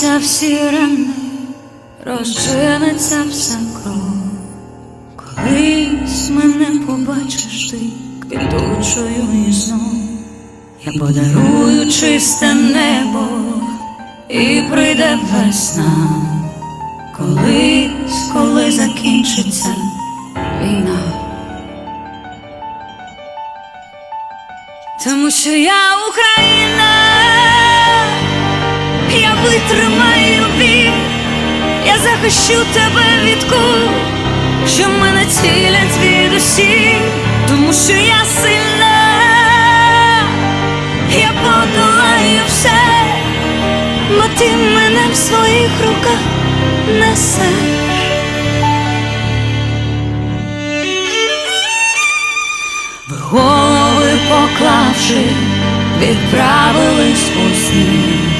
Загояться всі рани, розчиниться вся кров. Колись мене побачиш ти квітучою і знов. Я подарую чисте небо і прийде весна. Колись, коли закінчиться війна. Тому що я Україна, я витримаю я захищу тебе від кул, що мене цілять звідусі, тому що я сильна, я подолаю все, бо ти мене в своїх руках несеш. Ви голови поклавши, відправились у сни.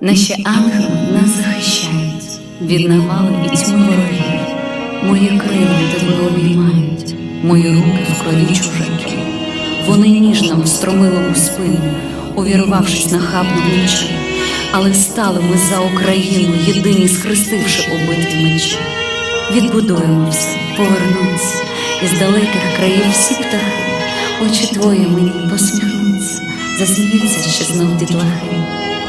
Наші ангели нас захищають від навали і тьми ворогів. Мої крила тебе обіймають, мої руки в крові чужаків. Вони ніжно встромили у спину, увірвавшись нахабно вночі. Але стали ми за Україну, єдині схрестивши обидві мечі. Відбудуємо все, повернуться, із далеких країв всі птахи. Очі твої мені посміхнуться, засміються ще знов дітлахи.